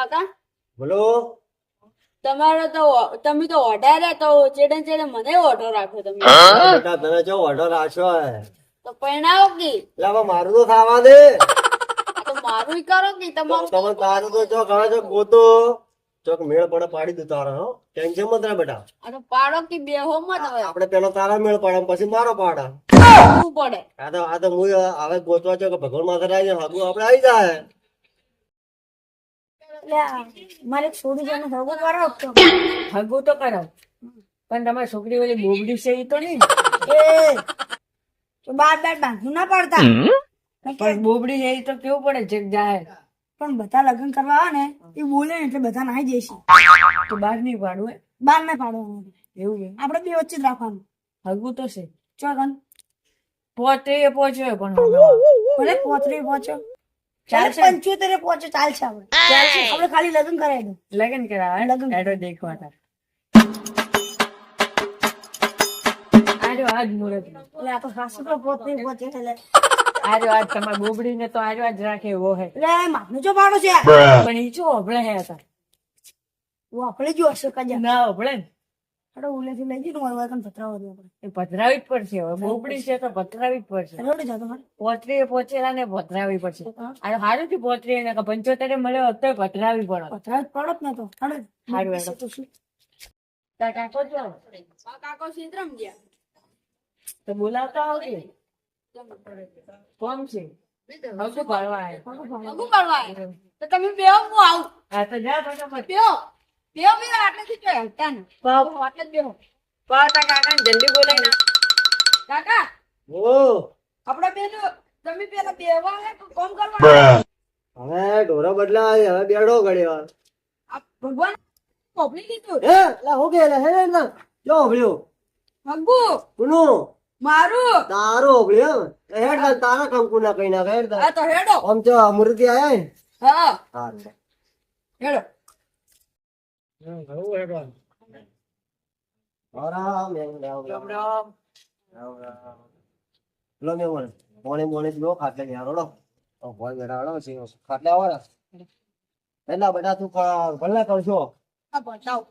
કાકા? બોલો. તમારો તો તમે તો ઓઢાર્યા તો ચેડે ચેડે મને ઓઢો રાખો તમે. બેટા તને જો ઓર્ડર રાખ્યો તો પહેણાવો કે? લાવા મારું તો ખાવા દે તો મારું કરો કે? તમારું તમે તારું તો ચોક હવે ચોક ગોતો. ચોક મેળ પડે પાડી દઉં તારો હો. ટેન્શન મત રે બેટા. અરે પાડો કે બે હો મત હવે. આપણે પેલો તારા મેળ પાડે પછી મારો પાડે. શું પડે? આ તો આ તો હું હવે ગોતવા છો કે ભગવાન માથે આવી જાય હગું આપણે આવી જાય. મારે છોડી જઈને ભગો કરો તો. હગું તો કરાવ પણ તમારી છોકરી ઓલી બોબડી છે એ તો નહીં એ તો બાર બાર બાંધું ના પડતા. પણ બોબડી છે એ તો કેવું પડે છે જાહેર પણ બધા લગ્ન કરવા આવે ને એ બોલે ને એટલે બધા નાઈ જઈશું તો બહાર નહીં પાડવું? બાર ના પાડવાનું એવું છે આપણે બે વચ્ચે જ રાખવાનું. હગું તો છે. ચોગન પોતે એ પહોંચ્યો પણ ભલે પોતરી પહોંચો ચાલશે. પંચોતેર પહોંચે ચાલશે આપણે આપણે ખાલી લગ્ન કરાવી દઉં. લગન કરાવે લગ્ન. એડો દેખવા તાર. આજો આજ મુરત એટલે આ તો સાસુ તો પોતરી પહોંચે એટલે આજો આજ તમારી બોબડી ને તો આજો આજ રાખે એવો હે. એટલે માથનો જો પાડો છે. પણ ઈ હે હતા હું આપણે જો હશે કજા ના. હભળે ને ઉલેથી લઈ જઈને મારું વાયકન પતરાવો આપણે. એ જ પડશે હવે. બોબડી છે તો પધરાવી જ પડશે. રોડે જતો મારે પોતરી પહોંચેલા ને પધરાવી પડશે આ સારું થી પોતરી ને પંચોતેર મળ્યો તો પધરાવી પડે હાડો હારું હેડો. કાકો જો કાકો સિંદ્રમ ગયા. તો બોલાવતા આવજે. કોણ છે? હવે ભરવા આવ્યો અગુ તો તમે બે હું આવું. હા તો જા બેહો. બેહો બેહો આટલેથી તો હટતા ને પાવ આટલે જ બેહો. પાવ તાર કાકા જલ્દી બોલાય ના. કાકા ઓ. આપણે બે તમે પેલા બેહવા હે તો કોમ કરવા હવે ઢોરો બદલા હવે બેડો વાર આ ભગવાન કોપલી લીધું. હે લા હો કે લે હે ના જો ઓબળ્યો મગુ. કોનું? મારું. તારો હેડ તારા કંકુ ના કઈ ના હેડ આ તો હેડો. આમ તો અમૃતિ આયા ને? હા. હા હેડો. રામ રામ રામ રામ. રામ રામ. લો મે બોલ. મોણે મોણે જો ખાટલે ઓ બેટા આવો બેટા તું ભલે કરશો? આ બતાવ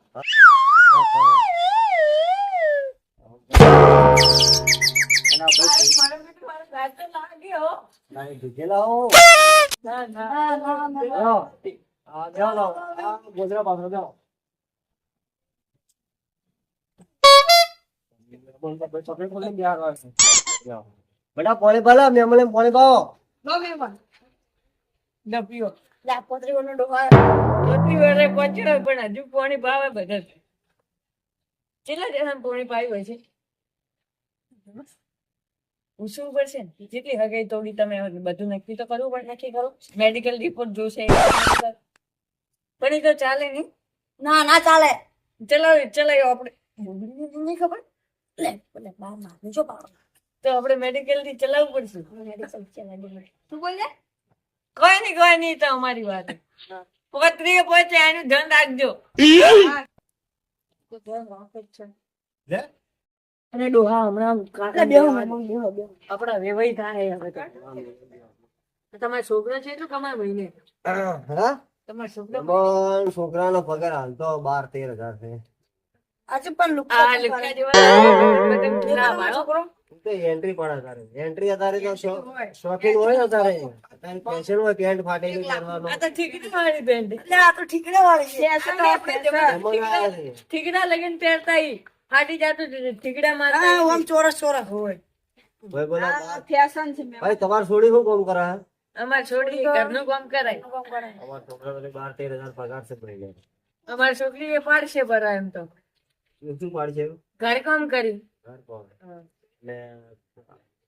એના પછી? લાઈ દીધેલા હો. ના ના હા ના ના. લો આ જાઓ આ ગોદરા પાછળ જાઓ બેટા પાણી પાણી પણ હજુ પોણી ભાવે બધા કેટલા જણા પાણી પાયું હોય છે પડશે ને જેટલી હગાઈ તોડી તમે બધું નક્કી તો કરવું પડે નક્કી કરો મેડિકલ રિપોર્ટ જોશે પણ એ તો ચાલે નહીં ના ના ચાલે. ચલાવી ચલાવી આપણે. ખબર લે લે બાર માથનો જો પાડો તો આપણે મેડિકલથી ચલાવવું પડશે. મેડિકલ ચલાવી તું બોલ કોઈ નહીં કોઈ નહીં તો અમારી વાત. પોત્રીએ પહોંચે એનું ધ્યાન રાખજો. તો ધ્યાન રાખે જ છે. લે. અને ડોહા હમણાં એટલે કાકા બેહો બેહવા મેમન બેહો બેહો. આપણા વેવાઈ થાય હવે તમારા છોકરા છે એટલું કમાય મહિને હા. તમારા છોકરા પણ છોકરાનો પગાર હાલ તો બાર તેર હજાર છે. આજે પણ લુક આ લુકા જેવા ના પાડો. છોકરો? તો એન્ટ્રી પણ તારે. એન્ટ્રી અત્યારે તો શો- શોખીન હોય ને તારે અત્યારે? પેશન હોય પેન્ટ ફાટેલું કરવાનો આ તો ઠીકડી વાળી પેન્ટ એટલે આ તો ઠીકડે વાળી છે. આ તો આપણે. ઠીકડા લગન પહેરતા ઈ. ફાટી જતું ઠીકડા હા ઓમ ચોરસ ચોરસ હોય. ભાઈ બોલા. બાર- ફેશન છે ભાઈ તમાર છોડી શું કામ કરા અમાર છોડી ઘરનું કામ કરાય. અમાર છોકરા બાર તેર હજાર પગાર છે ભાઈ. અમાર છોકરી એ પાડશે ભરા એમ તો. શું પાડશે ઘર કામ કરી ઘર કામ. એટલે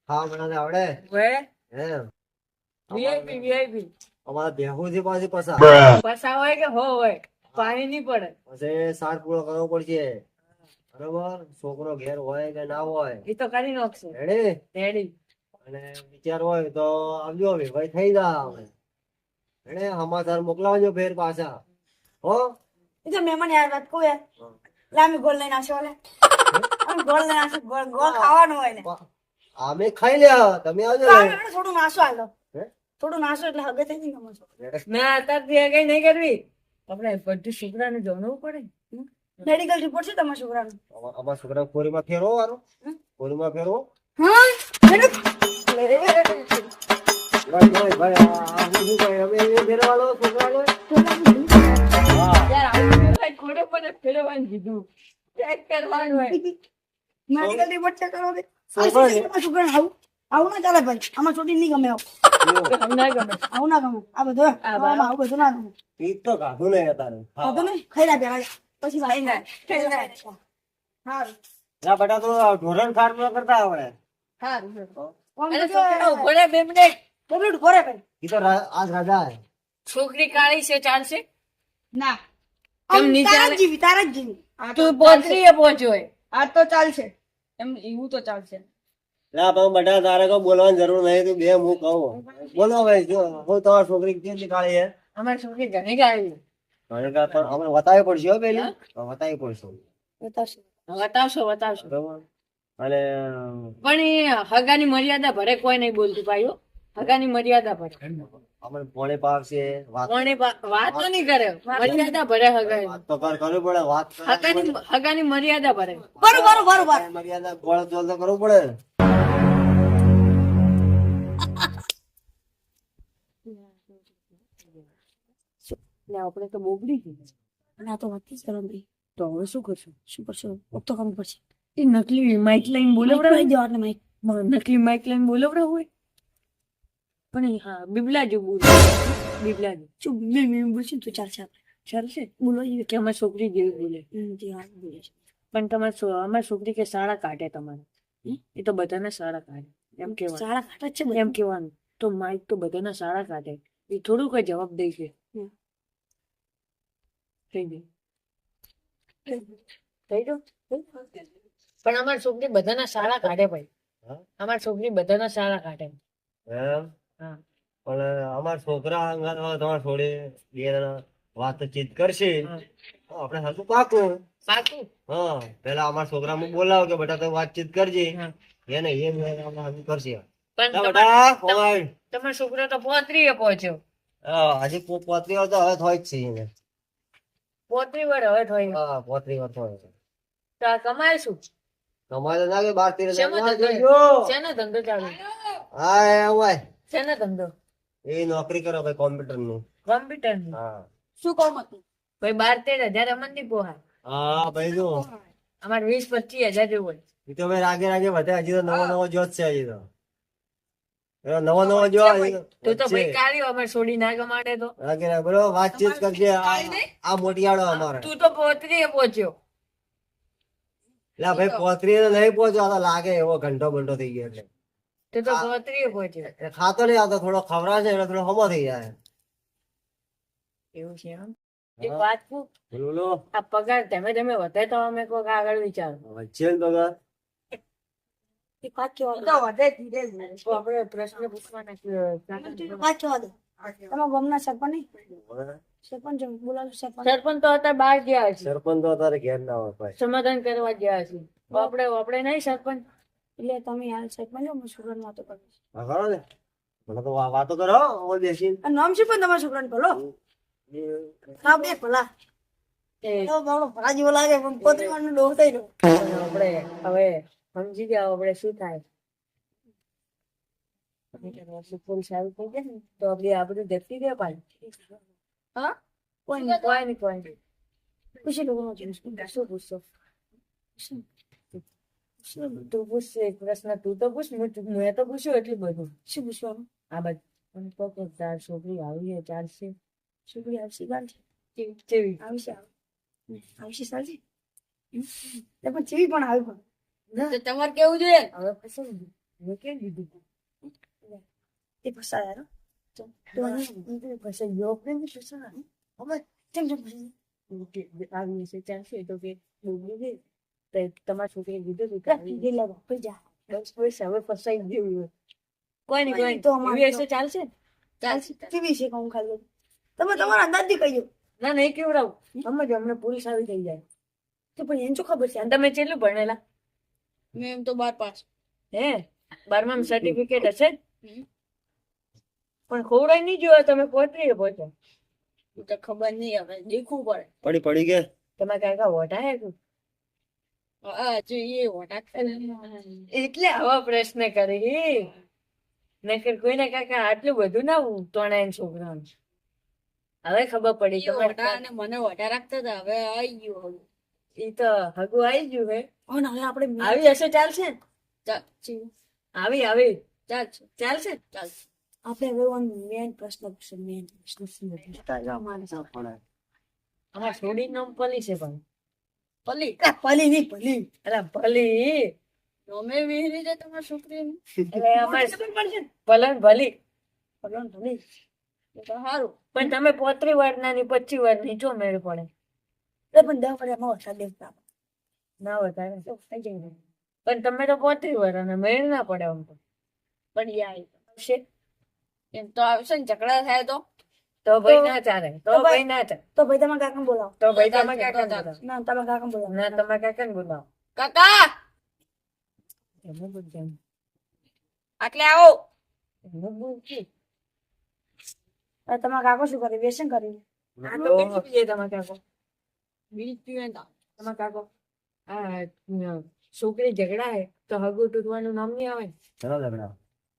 હા બનાવતા આવડે? વે એમ. વીઆઈપી વીઆઈપી અમારા ભેહું છે પાછી પસા. પસા હોય કે હો હોય પાણી નહીં પડે. પછી સાર પૂરો કરવો પડશે. બરોબર? છોકરો ઘેર હોય કે ના હોય? એ તો કરી નાખશે. રેડી રેડી અને વિચાર હોય તો આવજો હવે ભાઈ થઈ જાવ એને સમાચાર મોકલાવજો ફેર પાછા. હો? એ તો મહેમાન યાર વાત કહું યાર. લે ગોળ લઈને આવશો લે ગોળ લઈને આવશું ગોળ ગોળ ખાવાનું હોય ને. અમે ખાઈ લ્યા તમે આવજો તો ને. આપણે થોડું નાસો આલો. થોડું નાસો એટલે હગે થઈ જઈને અમારે ના અત્યારથી કઈ નહીં કરવી. આપણે બધું છોકરાને જણાવવું પડે. મેડિકલ રિપોર્ટ છે તમારા છોકરાનો? અમા- અમારા છોકરા કોરીમાં ફેરવો વારો કોરીમાં ફેરવો. હા? ભાઈ ભાઈ? અમે છોકરાને પડે ફેરવવાનું કીધું. ચેક કરવાનું હોય. મેડિકલ રિપોર્ટ ચેક કરો દે છોકરા છે. તમારા છોકરાને આવું આવું ના ચાલે ભાઈ. આમાં છોટી નહીં ગમે આવું. ના ગમે. આવું ના ગમે. આ બધું આ બરાબર. આમાં આવું બધું ના ગમે. ઈ તો ગાધું નહીં અત્યારે હા. નહીં? ખાઈ લે પેલા. પછી ભાઈ ના હા. ના બેટા તો ધોરણ ખાટ કરતા આવડે. કોણ અરે તો છોકરા ઊભો રહે બે મિનિટ કોવિડ ઘરે ભાઈ. ઈ તો રા- આજ રાજા છોકરી કાળી છે ચાલશે? ના. કેમ આમ નહીં તારા ચાલે? જીવી તારા જ જીવી તું પોતરી પહોંચ્યો આ તો ચાલશે. એમ એવું તો ચાલશે. ના પણ બધા તારે કોઈ બોલવાની જરૂર નહીં તું બે હું કહું. બોલો ભાઈ જો હું તમારી છોકરી કેટલી નીકાળી છે? અમારી છોકરી ઘણી કાળી ઘણી વાર પણ અમને બતાવી પડશે હો પેલી. બતાવી પડશે. બતાવશે. બતાવશો બતાવશો બરાબર. અને પણ એ હગાની મર્યાદા ભરે કોઈ નહીં બોલતું ભાઈઓ. હગાની મર્યાદા ભરે અમને પોણે પાવશે વાત પણ વાત તો નહીં કરે. મર્યાદા ભરે હગાની તો કર કરવું પડે વાત હગાની હગાની મર્યાદા ભરે. બરોબર બરોબર. મર્યાદા ગોળ જોલ તો કરવું પડે. આપણે તો બોબડી ગઈ. અને આ તો વાત જ કરો ભાઈ. તો હવે શું કરશું? શું કરશો? તો કરવું પડશે એ નકલી માઇક લાઈન બોલવડાવે? એટલે માઈક નકલી માઇક લાઈન બોલવડાવ હોય? પણ હા બીબલા જો બોલ. બિબલા જો શું બે મિનિટ બોલશે તો ચાલશે ચાલશે? બોલો એ. કે અમારી છોકરી જેવી બોલે. બોલે છે. પણ તમારે અમારી છોકરી કે સારા કાઢે તમારે. એ તો બધાને શાળા કાઢે એમ કેવાનું સારા કાઢે છે બધા. એમ કેવાનું તો માઇક તો બધાને શાળા કાઢે એ થોડું કઈ જવાબ દે છે. થઈ ગયું. થઈ ગયું. પણ અમારી છોકરી બધાના સારા કાઢે ભાઈ. અમાર છોકરી બધાના સારા કાઢે પણ અમારા છોકરા અંગાત તમારે બે જણા વાતચીત કરશે. આપણે હતું પાકું. પાકું? હા પેલા અમારા છોકરા હું બોલાવો કે બેટા તો વાતચીત કરજે. એને એ હજુ કરશે. પણ લા તમાર- બેટા ઓય. તમારો છોકરો તો પોત્રીએ પહોંચ્યો. હા, હજી પોતરી તો હવે થોય જ છે એને. પોત્રી વાર હવે થઈ હા પોતરી વાર થોય છે. તો કમાય શું કમાય તો લાગે બાર તેર ધંધો? ચાલુ? હા એ. શેનો ધંધો? એ નોકરી કરો ભાઈ કોમ્પ્યુટરનું કોમ્પ્યુટર હા. શું કામ હતું? ભાઈ બાર તેર હજાર અમનની પોહા હા ભાઈ જો. અમાર વીસ પચીસ હજાર જેવું હોય. એ તો ભાઈ રાગે રાગે વધે હજી તો નવો નવો જોત છે હજી તો. નવો નવો જો તો. તું ભાઈ. કાઢ્યો અમે છોડી ના ગમાડે તો. રાગે રાગે બરો વાતચીત કરજે આ મોટિયાળો અમારે. તું તો પોતરી પહોંચ્યો. લા ભાઈ પોતરી તો. નહીં પહોંચ્યો તો લાગે એવો ઘંટો બંટો થઈ ગયો એટલે તું તો પોત્રીએ પહોંચ્યો ખાતો નહીં આવતો થોડો ખવડાવે એટલે થોડો હમો થઈ જાય. એવું છે એમ? એક. વાત કહું બોલો આ પગાર ધીમે ધીમે વધે તો અમે કોઈક આગળ વિચારો. વચ્ચે પગાર? સરપંચ તો અત્યારે બહાર ગયા છે. અત્યારે ઘેર ના હોય સમાધાન કરવા ગયા છે. તો આપણે આપણે નહીં સરપંચ? એટલે તમે હાલ સાહેબ હો, હું છોકરાને વાતો કરું. છું. હા કરો ને. મને તો વાતો કરો ઓલ બેસીને. આ નામ શું પણ તમારા છોકરાને ભલો હા બે ભલા. તો બાવડો ભલા જેવો લાગે પણ પોતે વાનું ડોહ થઈ આપણે હવે સમજી ગયા આપણે શું થાય? પોલીસ આવી થઈ જાય ને તો આપડી આ બધું જતી દે પાણી હા? કોઈ નહીં કોઈ નહીં કોઈ નહીં. પૂછી લોકો છે શું? તું એક પ્રશ્ન તું તો પૂછ મેં તો પૂછ્યું એટલું બધું. શું પૂછવાનું આ બધું તાર છોકરી આવી છે ચાલશે. છોકરી આવશે કાલ કેવી કેવી? આવશે આવશે. ચાલશે. પણ ચીવી પણ આવી પણ. તો તમારે કેવું જોઈએ? હવે પછી મેં કેમ કીધું તે? ફસાય યાર તો પછી યોગ ને પછી હવે કેમ કેમ ફસાય? કે આવી છે ચાલશે તો કે બોલી દે તમારી છોકરી કીધું હતું જા. બસ બસ હવે ફસાઈ ગયું હોય. કોઈ નહીં કોઈ તો ચાલશે ચાલશે છે ખાલી? તમે તમારા અંદાજથી કહ્યું ના નહીં કેવડાવું સમજ અમને પોલીસ આવી થઈ જાય. તો પણ એને શું ખબર છે? અને તમે કેટલું ભણેલા? મેં એમ તો બાર પાસ. હે? બારમા સર્ટિફિકેટ હશે? જ? પણ ખોવડાઈ નહીં જોયા તમે પોતરીએ પહોંચો તો ખબર નહીં હવે દેખવું પડે. પડી પડી કે તમારા કાકા વોટા હે એટલે આવા પ્રશ્ન કરી. નકર કોઈને કાકા આટલું બધું ના તોણાય છોકરા હવે ખબર પડી અને મને વોટા રાખતા હતા હવે આવી ગયું એ તો હગું આવી ગયું હે. હવે આપણે આવી હશે ચાલશે? આવી આવી. ચાલશે? ચાલશે ચાલશે આપણે હવે મેન પ્રશ્ન પૂછે મેન પ્રશ્ન શું હતો? અમાર છોડી નામ પલી છે પણ. પલી. વાર પલી નહીં પલી. અલા ભલી તમે વિહરી છે તમારી છોકરીને. એટલે અમાર ભલન ભલી. પલણ ભલી. સારું પણ તમે પોત્રી વર્ષના ની વર્ષની જો મેળ પડે. એટલે પણ દસ વર્ષમાં વરસાદ દેખતા ના વધારે પણ તમે તો પોત્રી વર્ષના મેળ ના પડે આમ તો. પણ આવી આવશે. એમ તો આવશે ને ઝઘડા થાય તો. તો ભાઈ ના ચાલે તો ભાઈ ના ચાલે. તો ભાઈ તમારા કાકા બોલાવો. તો ભાઈ તમારા તમે કાકા ચાલશે. ના તમારા કાકા બોલાવો. ના તમે કાકા ને બોલાવો. કાકા! એમને બોલજો આટલે આવો. એમને બોલજો. તમારા કાકો શું કરે? વ્યસન કરી ના તો કેટલું પીએ તમારા કાકો. બીજ પીવે. તમારા કાકો. આ છોકરી ઝઘડા હે તો હગું તૂટવાનું નામ નહીં આવે ચલો લગડા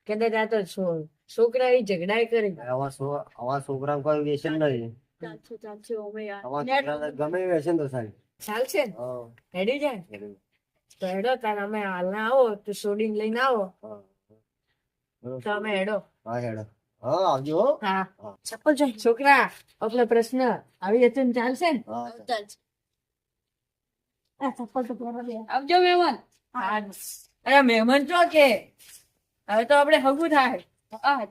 કદાચ આ તો છો- છોકરા એ ઝઘડા કરી. આવા છોકરા કોઈ વ્યસન નહીં. ચાલશે ચાલશે ઓમે યાર. આવા નેટ છોકરાને ગમે વ્યસન તો સારી ચાલશે હેડી જાય? તો હેડો તાર અમે હાલના આવો તો સોડીને લઈને આવો. તો અમે હેડો. હા હેડો. હા આવજો હા. ચપ્પલ જોઈ. છોકરા આપણો પ્રશ્ન આવી જશે ને ચાલશે ને? ચપ્પલ તો આવજો મહેમાન અરે મહેમાન છો કે. હવે તો આપણે હગું થાય. હા.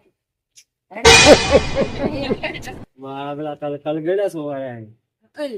મારા પેલા કલ કલગડા સોવાય કઈ?